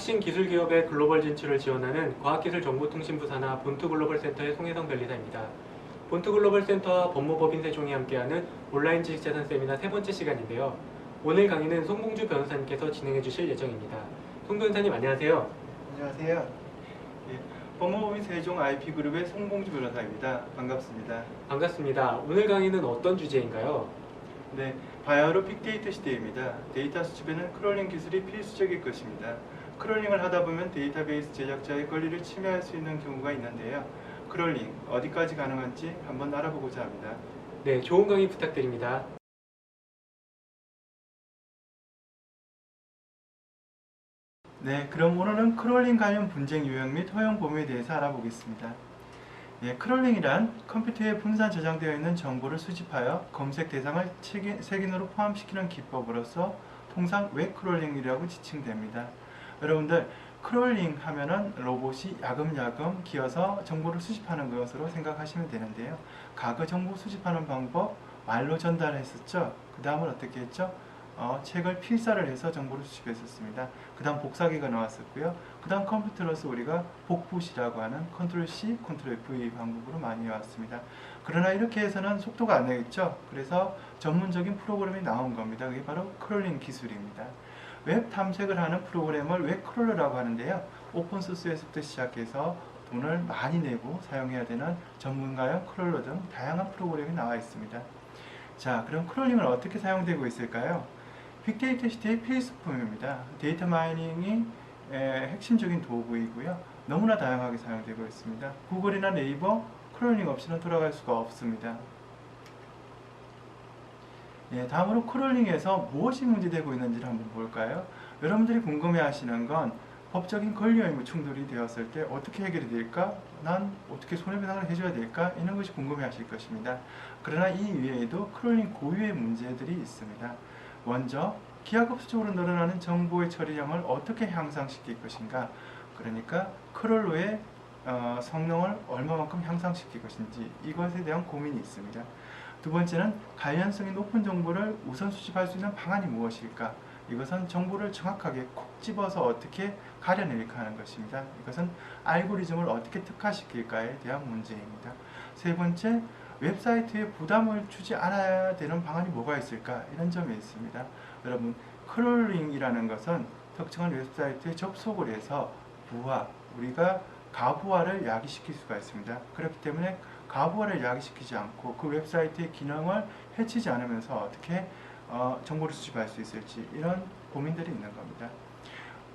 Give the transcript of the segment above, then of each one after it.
혁신 기술 기업의 글로벌 진출을 지원하는 과학기술정보통신부 산하 본투 글로벌 센터의 송혜성 변리사입니다. 본투 글로벌 센터와 법무법인 세종이 함께하는 온라인 지식재산 세미나 세 번째 시간인데요. 오늘 강의는 송봉주 변호사님께서 진행해 주실 예정입니다. 송 변호사님 안녕하세요. 안녕하세요. 예, 법무법인 세종 IP그룹의 송봉주 변호사입니다. 반갑습니다. 반갑습니다. 오늘 강의는 어떤 주제인가요? 네, 바이오로 빅데이터 시대입니다. 데이터 수집에는 크롤링 기술이 필수적일 것입니다. 크롤링을 하다 보면 데이터베이스 제작자의 권리를 침해할 수 있는 경우가 있는데요. 크롤링 어디까지 가능한지 한번 알아보고자 합니다. 네, 좋은 강의 부탁드립니다. 네, 그럼 오늘은 크롤링 관련 분쟁 유형 및 허용 범위에 대해서 알아보겠습니다. 예, 크롤링이란 컴퓨터에 분산 저장되어 있는 정보를 수집하여 검색 대상을 책인- 색인으로 포함시키는 기법으로서 통상 웹 크롤링이라고 지칭됩니다. 여러분들 크롤링 하면은 로봇이 야금야금 기어서 정보를 수집하는 것으로 생각하시면 되는데요. 과거 정보 수집하는 방법 말로 전달했었죠. 그 다음은 어떻게 했죠? 어, 책을 필사를 해서 정보를 수집했었습니다. 그 다음 복사기가 나왔었고요. 그 다음 컴퓨터로서 우리가 복붙이라고 하는 컨트롤 C, 컨트롤 V 방법으로 많이 왔습니다. 그러나 이렇게 해서는 속도가 안 나겠죠. 그래서 전문적인 프로그램이 나온 겁니다. 그게 바로 크롤링 기술입니다. 웹 탐색을 하는 프로그램을 웹 크롤러라고 하는데요. 오픈소스에서부터 시작해서 돈을 많이 내고 사용해야 되는 전문가용 크롤러 등 다양한 프로그램이 나와 있습니다. 자, 그럼 크롤링은 어떻게 사용되고 있을까요? 빅데이터 시대의 필수품입니다. 데이터 마이닝이 에, 핵심적인 도구이고요. 너무나 다양하게 사용되고 있습니다. 구글이나 네이버 크롤링 없이는 돌아갈 수가 없습니다. 예, 다음으로 크롤링에서 무엇이 문제되고 있는지를 한번 볼까요? 여러분들이 궁금해하시는 건 법적인 권리 의무 충돌이 되었을 때 어떻게 해결이 될까? 난 어떻게 손해배상을 해줘야 될까? 이런 것이 궁금해하실 것입니다. 그러나 이 외에도 크롤링 고유의 문제들이 있습니다. 먼저 기하급수적으로 늘어나는 정보의 처리량을 어떻게 향상시킬 것인가? 그러니까 크롤러의 어, 성능을 얼마만큼 향상시킬 것인지 이것에 대한 고민이 있습니다. 두 번째는 관련성이 높은 정보를 우선 수집할 수 있는 방안이 무엇일까? 이것은 정보를 정확하게 콕 집어서 어떻게 가려낼까 하는 것입니다. 이것은 알고리즘을 어떻게 특화시킬까에 대한 문제입니다. 세 번째, 웹사이트에 부담을 주지 않아야 되는 방안이 뭐가 있을까? 이런 점이 있습니다. 여러분, 크롤링이라는 것은 특정한 웹사이트에 접속을 해서 부하, 우리가 가부화를 야기시킬 수가 있습니다. 그렇기 때문에 가부화를 야기시키지 않고 그 웹사이트의 기능을 해치지 않으면서 어떻게 어, 정보를 수집할 수 있을지 이런 고민들이 있는 겁니다.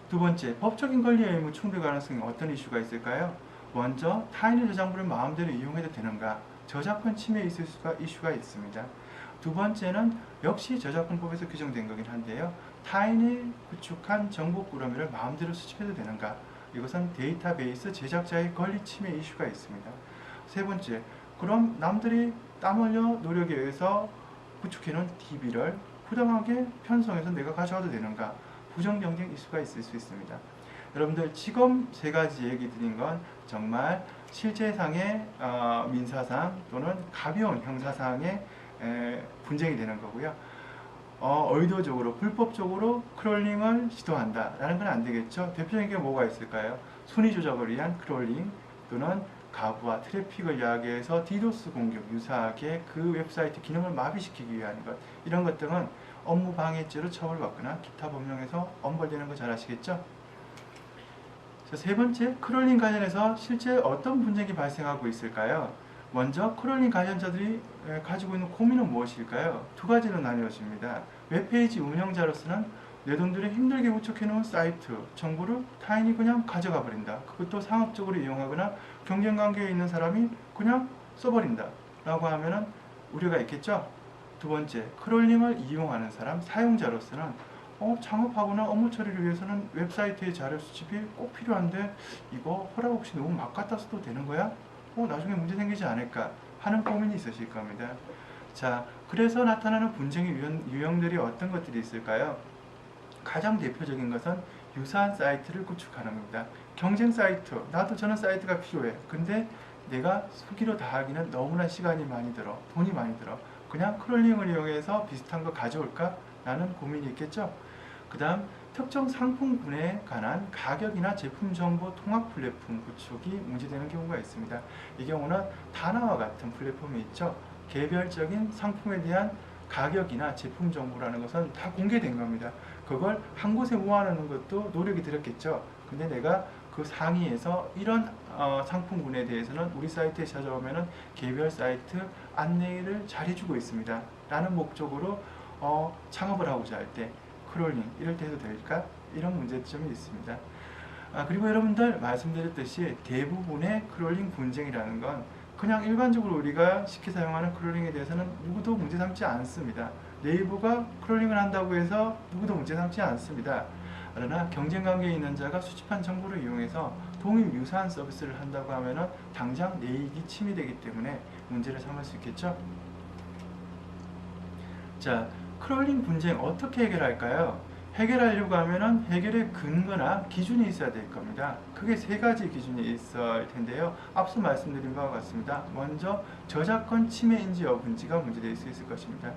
두 번째, 법적인 권리의 의무 충돌 가능성이 어떤 이슈가 있을까요? 먼저 타인의 저작물을 마음대로 이용해도 되는가? 저작권 침해 있을 수가 이슈가 있습니다. 두 번째는 역시 저작권법에서 규정된 거긴 한데요. 타인이 구축한 정보 꾸러미를 마음대로 수집해도 되는가? 이것은 데이터베이스 제작자의 권리 침해 이슈가 있습니다. 세 번째, 그럼 남들이 땀 흘려 노력에 의해서 구축해놓은 DB를 부당하게 편성해서 내가 가져와도 되는가? 부정 경쟁 이슈가 있을 수 있습니다. 여러분들 지금 세 가지 얘기 드린 건 정말 실제상의 어, 민사상 또는 가벼운 형사상의 에, 분쟁이 되는 거고요. 어, 의도적으로 불법적으로 크롤링을 시도한다라는 건 안 되겠죠. 대표적인 게 뭐가 있을까요? 순위 조작을 위한 크롤링 또는 가부와 트래픽을 야기해서 디도스 공격 유사하게 그 웹사이트 기능을 마비시키기 위한 것 이런 것 등은 업무 방해죄로 처벌받거나 기타 법령에서 엄벌되는 거 잘 아시겠죠? 자, 세 번째 크롤링 관련해서 실제 어떤 분쟁이 발생하고 있을까요? 먼저 크롤링 관련자들이 에, 가지고 있는 고민은 무엇일까요? 두 가지로 나뉘어집니다. 웹페이지 운영자로서는 내 돈들이 힘들게 구축해 놓은 사이트 정보를 타인이 그냥 가져가 버린다. 그것도 상업적으로 이용하거나 경쟁 관계에 있는 사람이 그냥 써버린다. 라고 하면은 우려가 있겠죠? 두 번째, 크롤링을 이용하는 사람, 사용자로서는 어, 창업하거나 업무 처리를 위해서는 웹사이트의 자료 수집이 꼭 필요한데 이거 허락 없이 너무 막 갖다 써도 되는 거야? 어, 나중에 문제 생기지 않을까 하는 고민이 있으실 겁니다. 자, 그래서 나타나는 분쟁의 유형, 유형들이 어떤 것들이 있을까요? 가장 대표적인 것은 유사한 사이트를 구축하는 겁니다. 경쟁 사이트, 나도 저는 사이트가 필요해. 근데 내가 수기로 다 하기는 너무나 시간이 많이 들어, 돈이 많이 들어. 그냥 크롤링을 이용해서 비슷한 거 가져올까? 라는 고민이 있겠죠. 그 다음 특정 상품군에 관한 가격이나 제품 정보 통합 플랫폼 구축이 문제되는 경우가 있습니다. 이 경우는 다나와 같은 플랫폼이 있죠. 개별적인 상품에 대한 가격이나 제품 정보라는 것은 다 공개된 겁니다. 그걸 한 곳에 모아놓는 것도 노력이 들었겠죠. 근데 내가 그 상위에서 이런 어, 상품군에 대해서는 우리 사이트에 찾아오면은 개별 사이트 안내를 잘 해주고 있습니다. 라는 목적으로 어, 창업을 하고자 할 때 크롤링 이럴 때 해도 될까? 이런 문제점이 있습니다. 아, 그리고 여러분들 말씀드렸듯이 대부분의 크롤링 분쟁이라는 건 그냥 일반적으로 우리가 쉽게 사용하는 크롤링에 대해서는 누구도 문제 삼지 않습니다. 네이버가 크롤링을 한다고 해서 누구도 문제 삼지 않습니다. 그러나 경쟁 관계에 있는 자가 수집한 정보를 이용해서 동일 유사한 서비스를 한다고 하면은 당장 내 이익이 침해되기 때문에 문제를 삼을 수 있겠죠. 자, 크롤링 분쟁 어떻게 해결할까요? 해결하려고 하면은 해결의 근거나 기준이 있어야 될 겁니다. 크게 세 가지 기준이 있을 텐데요. 앞서 말씀드린 바와 같습니다. 먼저 저작권 침해인지 여부인지가 문제될 수 있을 것입니다.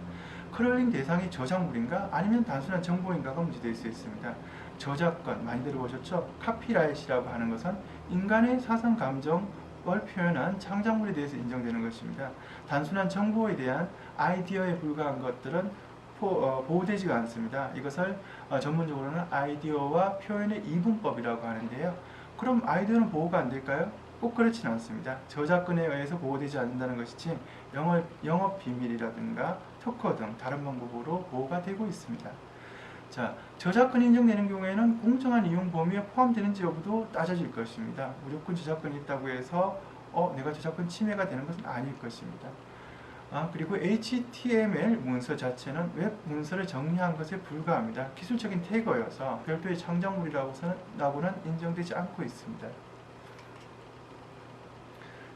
크롤링 대상이 저작물인가 아니면 단순한 정보인가가 문제될 수 있습니다. 저작권 많이 들어보셨죠? 카피라이트라고 하는 것은 인간의 사상 감정을 표현한 창작물에 대해서 인정되는 것입니다. 단순한 정보에 대한 아이디어에 불과한 것들은 포- 어, 보호되지가 않습니다. 이것을 어, 전문적으로는 아이디어와 표현의 이분법이라고 하는데요. 그럼 아이디어는 보호가 안 될까요? 꼭 그렇지는 않습니다. 저작권에 의해서 보호되지 않는다는 것이지 영업, 영업 비밀이라든가 특허 등 다른 방법으로 보호가 되고 있습니다. 자, 저작권이 인정되는 경우에는 공정한 이용 범위에 포함되는지 여부도 따져질 것입니다. 무조건 저작권이 있다고 해서 어, 내가 저작권 침해가 되는 것은 아닐 것입니다. 아, 그리고 HTML 문서 자체는 웹 문서를 정리한 것에 불과합니다. 기술적인 태거여서 별도의 창작물이라고는 인정되지 않고 있습니다.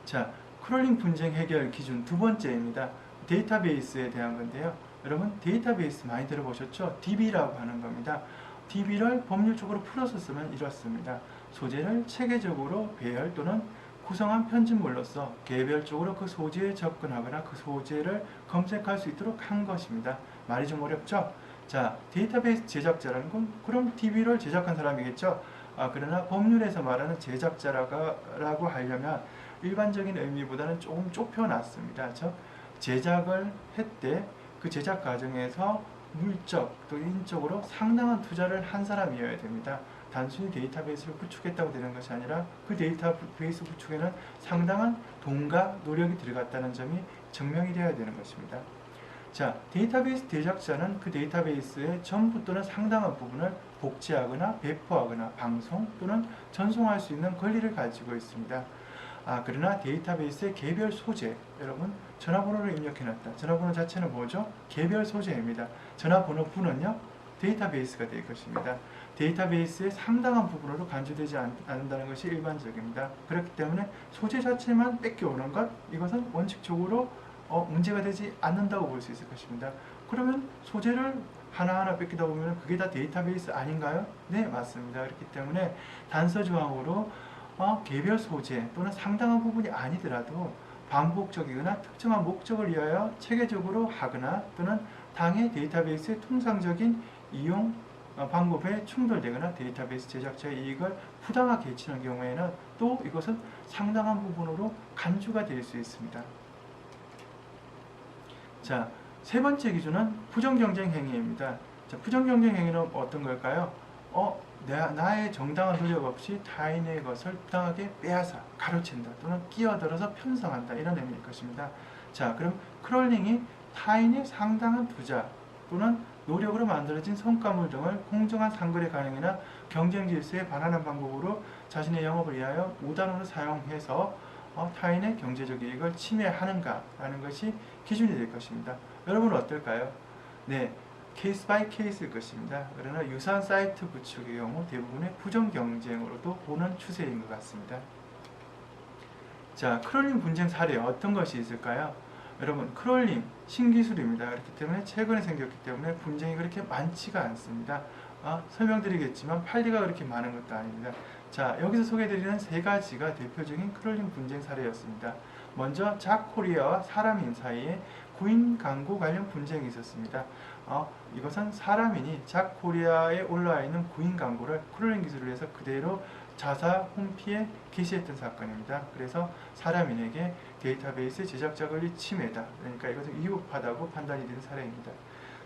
자, 크롤링 분쟁 해결 기준 두 번째입니다. 데이터베이스에 대한 건데요. 여러분 데이터베이스 많이 들어보셨죠? DB라고 하는 겁니다. DB를 법률적으로 풀어서 쓰면 이렇습니다. 소재를 체계적으로 배열 또는 구성한 편집물로서 개별적으로 그 소재에 접근하거나 그 소재를 검색할 수 있도록 한 것입니다. 말이 좀 어렵죠? 자, 데이터베이스 제작자라는 건 그럼 DB를 제작한 사람이겠죠? 아, 그러나 법률에서 말하는 제작자라고 하려면 일반적인 의미보다는 조금 좁혀놨습니다. 즉, 제작을 했대 그 제작 과정에서 물적 또 인적으로 상당한 투자를 한 사람이어야 됩니다. 단순히 데이터베이스를 구축했다고 되는 것이 아니라 그 데이터베이스 구축에는 상당한 돈과 노력이 들어갔다는 점이 증명이 되어야 되는 것입니다. 자, 데이터베이스 제작자는 그 데이터베이스의 전부 또는 상당한 부분을 복제하거나 배포하거나 방송 또는 전송할 수 있는 권리를 가지고 있습니다. 아, 그러나 데이터베이스의 개별 소재, 여러분 전화번호를 입력해놨다. 전화번호 자체는 뭐죠? 개별 소재입니다. 전화번호분은요 데이터베이스가 될 것입니다. 데이터베이스의 상당한 부분으로 간주되지 않, 않는다는 것이 일반적입니다. 그렇기 때문에 소재 자체만 뺏겨오는 것 이것은 원칙적으로 어, 문제가 되지 않는다고 볼 수 있을 것입니다. 그러면 소재를 하나하나 뺏기다 보면 그게 다 데이터베이스 아닌가요? 네 맞습니다. 그렇기 때문에 단서 조항으로 어, 개별 소재 또는 상당한 부분이 아니더라도 반복적이거나 특정한 목적을 위하여 체계적으로 하거나 또는 당해 데이터베이스의 통상적인 이용 어, 방법에 충돌되거나 데이터베이스 제작자의 이익을 부당하게 해치는 경우에는 또 이것은 상당한 부분으로 간주가 될 수 있습니다. 자, 세 번째 기준은 부정경쟁 행위입니다. 자, 부정경쟁 행위는 어떤 걸까요? 어, 내, 나의 정당한 노력 없이 타인의 것을 부당하게 빼앗아, 가로챈다 또는 끼어들어서 편성한다 이런 의미일 것입니다. 자, 그럼 크롤링이 타인의 상당한 투자 또는 노력으로 만들어진 성과물 등을 공정한 상거래 가능이나 경쟁 질서에 반하는 방법으로 자신의 영업을 위하여 우단으로 사용해서 어, 타인의 경제적 이익을 침해하는가라는 것이 기준이 될 것입니다. 여러분은 어떨까요? 네, 케이스 바이 케이스일 것입니다. 그러나 유사한 사이트 구축의 경우 대부분의 부정 경쟁으로도 보는 추세인 것 같습니다. 자, 크롤링 분쟁 사례 어떤 것이 있을까요? 여러분, 크롤링 신기술입니다. 그렇기 때문에 최근에 생겼기 때문에 분쟁이 그렇게 많지가 않습니다. 아, 설명드리겠지만 판리가 그렇게 많은 것도 아닙니다. 자, 여기서 소개해드리는 세 가지가 대표적인 크롤링 분쟁 사례였습니다. 먼저 자코리아와 사람인 사이에 구인 광고 관련 분쟁이 있었습니다. 어, 이것은 사람인이 자코리아에 올라와 있는 구인 광고를 크롤링 기술을 해서 그대로 자사 홈피에 게시했던 사건입니다. 그래서 사람인에게 데이터베이스 제작자 권리 침해다. 그러니까 이것은 위법하다고 판단이 된 사례입니다.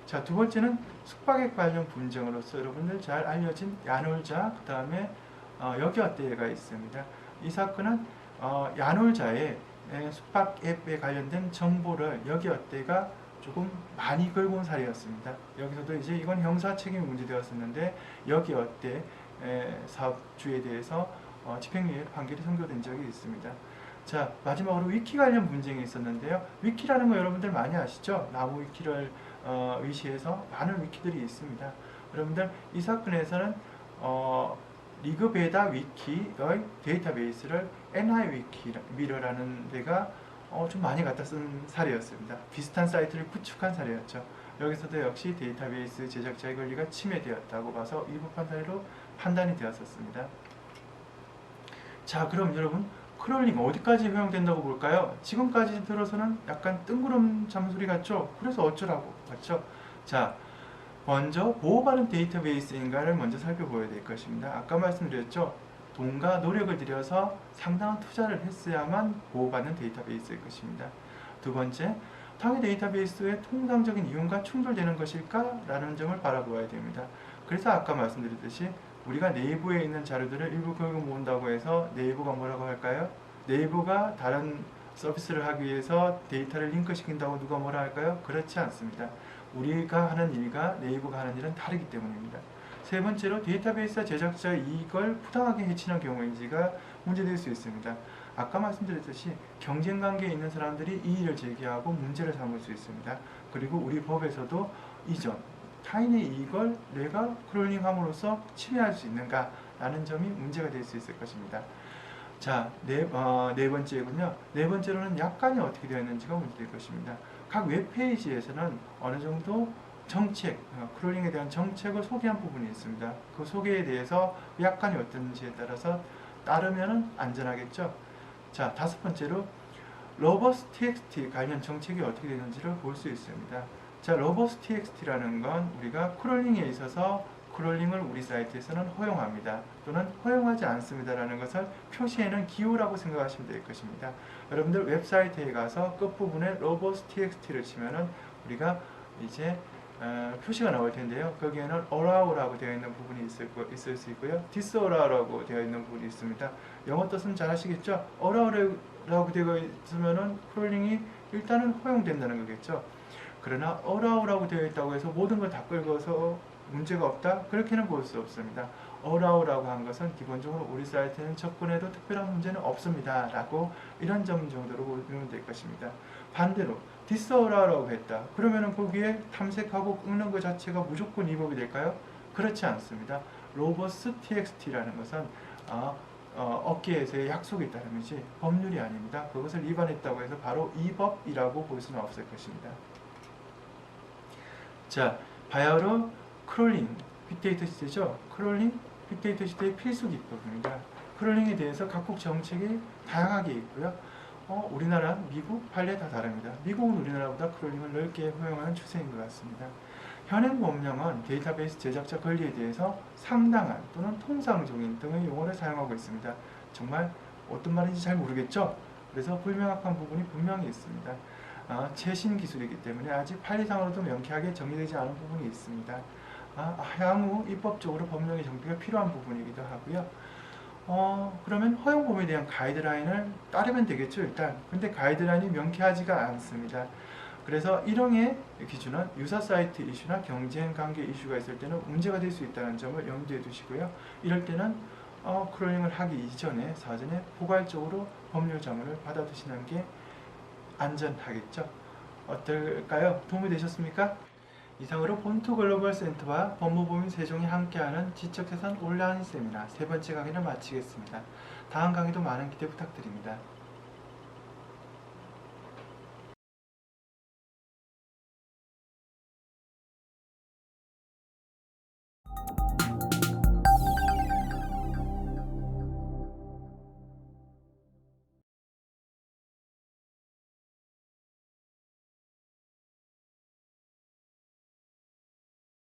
자, 두 번째는 숙박액 관련 분쟁으로서 여러분들 잘 알려진 야놀자, 그 다음에 어, 여기어때가 있습니다. 이 사건은 어, 야놀자의 에, 숙박 앱에 관련된 정보를 여기어때가 조금 많이 걸고 온 사례였습니다. 여기서도 이제 이건 형사 책임이 문제되었었는데 여기 어때 에, 사업주에 대해서 어, 집행유예 판결이 선고된 적이 있습니다. 자 마지막으로 위키 관련 분쟁이 있었는데요. 위키라는 거 여러분들 많이 아시죠? 나무 위키를 어, 의시해서 많은 위키들이 있습니다. 여러분들 이 사건에서는 어, 리그베다 위키의 데이터베이스를 NI 위키 미러라는 데가 어, 좀 많이 갖다 쓴 사례였습니다. 비슷한 사이트를 구축한 사례였죠. 여기서도 역시 데이터베이스 제작자의 권리가 침해되었다고 봐서 위법한 사례로 판단이 되었었습니다. 자, 그럼 여러분 크롤링 어디까지 허용된다고 볼까요? 지금까지 들어서는 약간 뜬구름 잠소리 같죠? 그래서 어쩌라고 맞죠? 자, 먼저 보호받은 데이터베이스인가를 먼저 살펴보아야 될 것입니다. 아까 말씀드렸죠? 돈과 노력을 들여서 상당한 투자를 했어야만 보호받는 데이터베이스일 것입니다. 두 번째, 당의 데이터베이스의 통상적인 이용과 충돌되는 것일까? 라는 점을 바라보아야 됩니다. 그래서 아까 말씀드렸듯이 우리가 네이버에 있는 자료들을 일부 교육을 모은다고 해서 네이버가 뭐라고 할까요? 네이버가 다른 서비스를 하기 위해서 데이터를 링크시킨다고 누가 뭐라 할까요? 그렇지 않습니다. 우리가 하는 일과 네이버가 하는 일은 다르기 때문입니다. 세 번째로 데이터베이스 제작자의 이익을 부당하게 해치는 경우인지가 문제될 수 있습니다. 아까 말씀드렸듯이 경쟁 관계에 있는 사람들이 이의를 제기하고 문제를 삼을 수 있습니다. 그리고 우리 법에서도 이전 타인의 이익을 내가 크롤링함으로써 침해할 수 있는가라는 점이 문제가 될 수 있을 것입니다. 자, 네, 어, 네 번째군요. 네 번째로는 약관이 어떻게 되어 있는지가 문제될 것입니다. 각 웹페이지에서는 어느 정도 정책, 어, 크롤링에 대한 정책을 소개한 부분이 있습니다. 그 소개에 대해서 약관이 어떤지에 따라서 따르면 안전하겠죠. 자, 다섯 번째로 로버스 TXT 관련 정책이 어떻게 되는지를 볼 수 있습니다. 자, 로버스 TXT라는 건 우리가 크롤링에 있어서 크롤링을 우리 사이트에서는 허용합니다. 또는 허용하지 않습니다라는 것을 표시에는 기호라고 생각하시면 될 것입니다. 여러분들 웹사이트에 가서 끝부분에 로버스 TXT를 치면은 우리가 이제 어, 표시가 나올 텐데요. 거기에는 allow라고 되어 있는 부분이 있을, 거, 있을 수 있고요. disallow라고 되어 있는 부분이 있습니다. 영어 뜻은 잘 아시겠죠? allow라고 되어 있으면은 크롤링이 일단은 허용된다는 거겠죠. 그러나 allow라고 되어 있다고 해서 모든 걸 다 끌고서 문제가 없다? 그렇게는 볼 수 없습니다. Allow라고 한 것은 기본적으로 우리 사이트는 접근해도 특별한 문제는 없습니다. 라고 이런 점 정도로 보면 될 것입니다. 반대로 disallow라고 했다. 그러면은 거기에 탐색하고 끄는 것 자체가 무조건 위법이 될까요? 그렇지 않습니다. 로버스 txt라는 것은 아, 어, 업계에서의 약속에 따름이지 법률이 아닙니다. 그것을 위반했다고 해서 바로 위법이라고 볼 수는 없을 것입니다. 자, 바야흐로 크롤링, 빅데이터 시대죠. 크롤링, 빅데이터 시대의 필수 기법입니다. 크롤링에 대해서 각국 정책이 다양하게 있고요. 어, 우리나라, 미국, 판례 다 다릅니다. 미국은 우리나라보다 크롤링을 넓게 허용하는 추세인 것 같습니다. 현행 법령은 데이터베이스 제작자 권리에 대해서 상당한 또는 통상적인 등의 용어를 사용하고 있습니다. 정말 어떤 말인지 잘 모르겠죠? 그래서 불명확한 부분이 분명히 있습니다. 아, 최신 기술이기 때문에 아직 판례상으로도 명쾌하게 정리되지 않은 부분이 있습니다. 아, 향후 입법적으로 법령의 정비가 필요한 부분이기도 하고요. 어, 그러면 허용범위에 대한 가이드라인을 따르면 되겠죠, 일단. 근데 가이드라인이 명쾌하지가 않습니다. 그래서 일형의 기준은 유사 사이트 이슈나 경쟁 관계 이슈가 있을 때는 문제가 될 수 있다는 점을 염두에 두시고요. 이럴 때는 어, 크롤링을 하기 이전에 사전에 포괄적으로 법률 자문을 받아두시는 게 안전하겠죠. 어떨까요? 도움이 되셨습니까? 이상으로 본투 글로벌 센터와 법무법인 세종이 함께하는 지적재산 온라인 세미나 세 번째 강의를 마치겠습니다. 다음 강의도 많은 기대 부탁드립니다.